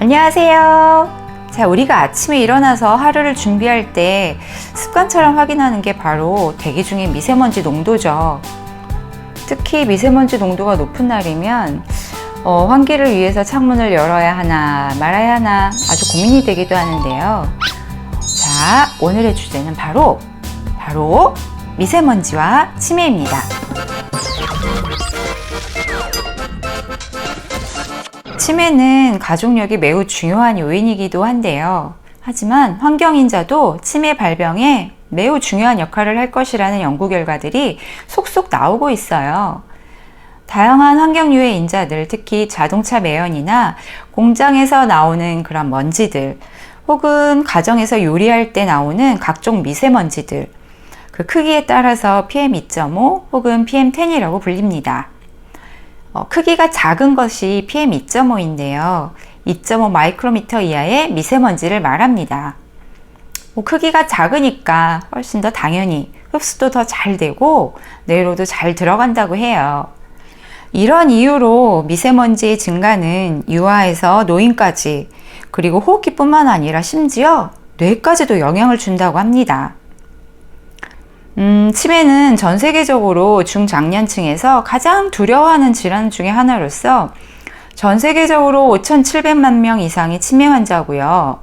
안녕하세요. 자, 우리가 아침에 일어나서 하루를 준비할 때 습관처럼 확인하는 게 바로 대기 중의 미세먼지 농도죠. 특히 미세먼지 농도가 높은 날이면 어, 환기를 위해서 창문을 열어야 하나 말아야 하나 아주 고민이 되기도 하는데요. 자, 오늘의 주제는 바로 바로 미세먼지와 치매입니다. 치매는 가족력이 매우 중요한 요인이기도 한데요. 하지만 환경인자도 치매 발병에 매우 중요한 역할을 할 것이라는 연구 결과들이 속속 나오고 있어요. 다양한 환경류의 인자들, 특히 자동차 매연이나 공장에서 나오는 그런 먼지들, 혹은 가정에서 요리할 때 나오는 각종 미세먼지들, 그 크기에 따라서 PM2.5 혹은 PM10이라고 불립니다. 어, 크기가 작은 것이 PM2.5인데요. 2.5 마이크로미터 이하의 미세먼지를 말합니다. 뭐 크기가 작으니까 훨씬 더 당연히 흡수도 더 잘 되고 뇌로도 잘 들어간다고 해요. 이런 이유로 미세먼지의 증가는 유아에서 노인까지 그리고 호흡기뿐만 아니라 심지어 뇌까지도 영향을 준다고 합니다. 음, 치매는 전 세계적으로 중장년층에서 가장 두려워하는 질환 중의 하나로서 전 세계적으로 5,700만 명 이상이 치매 환자고요.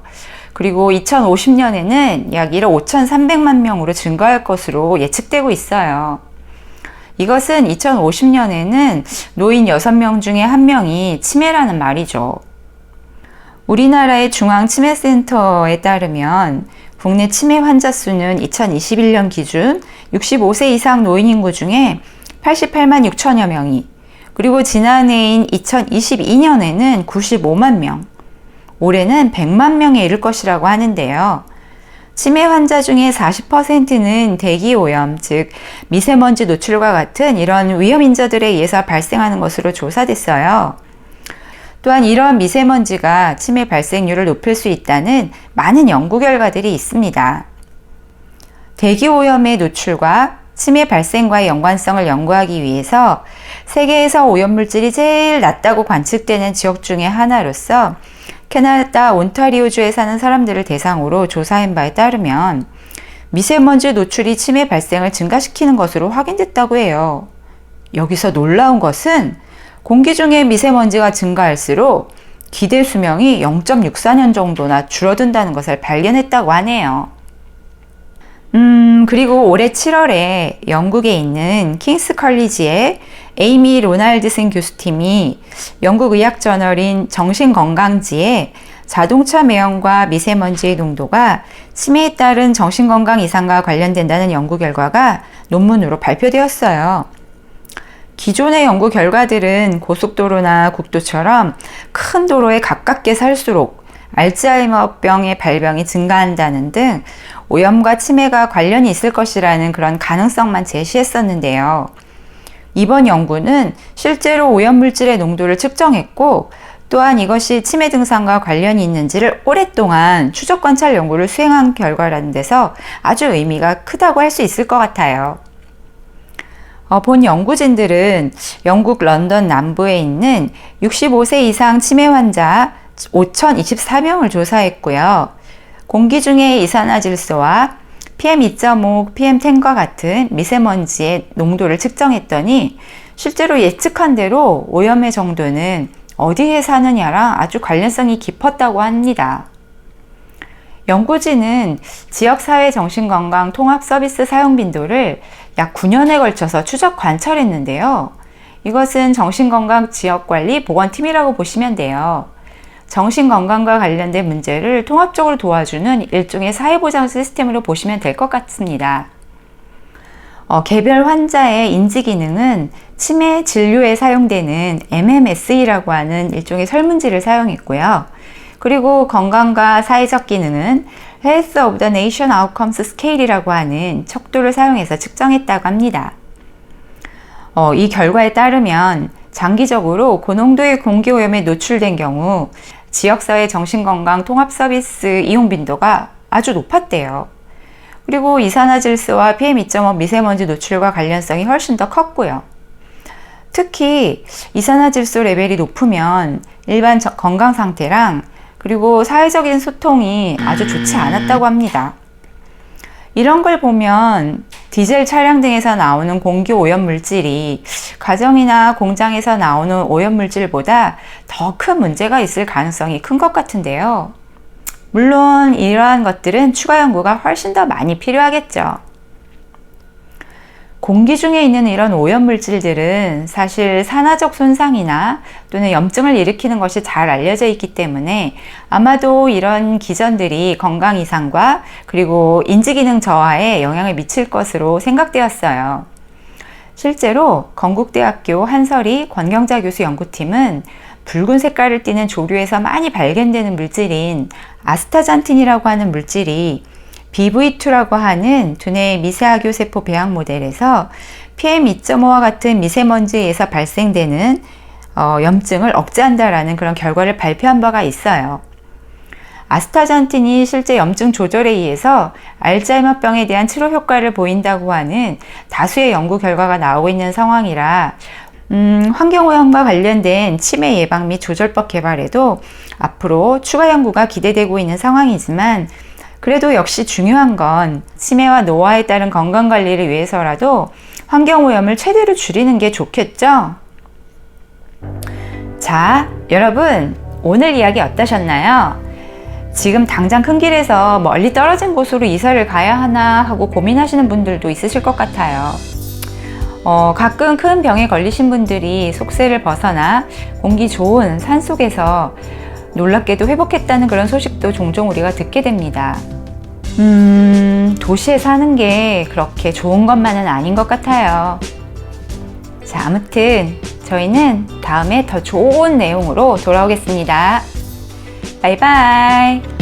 그리고 2050년에는 약 1억 5,300만 명으로 증가할 것으로 예측되고 있어요. 이것은 2050년에는 노인 6명 중에 1명이 치매라는 말이죠. 우리나라의 중앙치매센터에 따르면 국내 치매 환자 수는 2021년 기준 65세 이상 노인 인구 중에 88만 6천여 명이 그리고 지난해인 2022년에는 95만 명, 올해는 100만 명에 이를 것이라고 하는데요. 치매 환자 중에 40%는 대기 오염, 즉 미세먼지 노출과 같은 이런 위험 인자들에 의해서 발생하는 것으로 조사됐어요. 또한 이러한 미세먼지가 치매 발생률을 높일 수 있다는 많은 연구 결과들이 있습니다. 대기 오염의 노출과 치매 발생과의 연관성을 연구하기 위해서 세계에서 오염 물질이 제일 낮다고 관측되는 지역 중의 하나로서 캐나다 온타리오주에 사는 사람들을 대상으로 조사한 바에 따르면 미세먼지 노출이 치매 발생을 증가시키는 것으로 확인됐다고 해요. 여기서 놀라운 것은 공기 중에 미세먼지가 증가할수록 기대 수명이 0.64년 정도나 줄어든다는 것을 발견했다고 하네요. 음, 그리고 올해 7월에 영국에 있는 킹스 컬리지의 에이미 로날드슨 교수팀이 영국 의학 저널인 정신건강지에 자동차 매연과 미세먼지의 농도가 치매에 따른 정신건강 이상과 관련된다는 연구 결과가 논문으로 발표되었어요. 기존의 연구 결과들은 고속도로나 국도처럼 큰 도로에 가깝게 살수록 알츠하이머병의 발병이 증가한다는 등 오염과 치매가 관련이 있을 것이라는 그런 가능성만 제시했었는데요. 이번 연구는 실제로 오염물질의 농도를 측정했고 또한 이것이 치매 증상과 관련이 있는지를 오랫동안 추적 관찰 연구를 수행한 결과라는 데서 아주 의미가 크다고 할 수 있을 것 같아요. 어, 본 연구진들은 영국 런던 남부에 있는 65세 이상 치매 환자 5,024명을 조사했고요. 공기 중의 이산화질소와 PM2.5, PM10과 같은 미세먼지의 농도를 측정했더니 실제로 예측한 대로 오염의 정도는 어디에 사느냐랑 아주 관련성이 깊었다고 합니다. 연구진은 지역사회 정신건강 통합 서비스 사용 빈도를 약 9년에 걸쳐서 추적 관찰했는데요. 이것은 정신건강 지역관리 보건팀이라고 보시면 돼요. 정신건강과 관련된 문제를 통합적으로 도와주는 일종의 사회보장 시스템으로 보시면 될 것 같습니다. 어, 개별 환자의 인지 기능은 치매 진료에 사용되는 MMSE라고 하는 일종의 설문지를 사용했고요. 그리고 건강과 사회적 기능은 Health of the Nation Outcomes Scale이라고 하는 척도를 사용해서 측정했다고 합니다. 어, 이 결과에 따르면 장기적으로 고농도의 공기오염에 노출된 경우 지역사회 정신건강 통합 서비스 이용 빈도가 아주 높았대요. 그리고 이산화질소와 PM2.5 미세먼지 노출과 관련성이 훨씬 더 컸고요. 특히 이산화질소 레벨이 높으면 일반 건강 상태랑 그리고 사회적인 소통이 아주 좋지 않았다고 합니다. 이런 걸 보면 디젤 차량 등에서 나오는 공기 오염 물질이 가정이나 공장에서 나오는 오염 물질보다 더 큰 문제가 있을 가능성이 큰 것 같은데요. 물론 이러한 것들은 추가 연구가 훨씬 더 많이 필요하겠죠. 공기 중에 있는 이런 오염 물질들은 사실 산화적 손상이나 또는 염증을 일으키는 것이 잘 알려져 있기 때문에 아마도 이런 기전들이 건강 이상과 그리고 인지 기능 저하에 영향을 미칠 것으로 생각되었어요. 실제로 건국대학교 한설이 권경자 교수 연구팀은 붉은 색깔을 띠는 조류에서 많이 발견되는 물질인 아스타잔틴이라고 하는 물질이 BV2라고 하는 두뇌 미세하교 세포 배양 모델에서 PM2.5와 같은 미세먼지에서 발생되는 어, 염증을 억제한다라는 그런 결과를 발표한 바가 있어요. 아스타잔틴이 실제 염증 조절에 의해서 알츠하이머병에 대한 치료 효과를 보인다고 하는 다수의 연구 결과가 나오고 있는 상황이라 음, 환경오염과 관련된 치매 예방 및 조절법 개발에도 앞으로 추가 연구가 기대되고 있는 상황이지만 그래도 역시 중요한 건 치매와 노화에 따른 건강 관리를 위해서라도 환경 오염을 최대로 줄이는 게 좋겠죠? 자, 여러분, 오늘 이야기 어떠셨나요? 지금 당장 큰 길에서 멀리 떨어진 곳으로 이사를 가야 하나 하고 고민하시는 분들도 있으실 것 같아요. 어, 가끔 큰 병에 걸리신 분들이 속세를 벗어나 공기 좋은 산 속에서 놀랍게도 회복했다는 그런 소식도 종종 우리가 듣게 됩니다. 음, 도시에 사는 게 그렇게 좋은 것만은 아닌 것 같아요. 자, 아무튼 저희는 다음에 더 좋은 내용으로 돌아오겠습니다. 바이바이.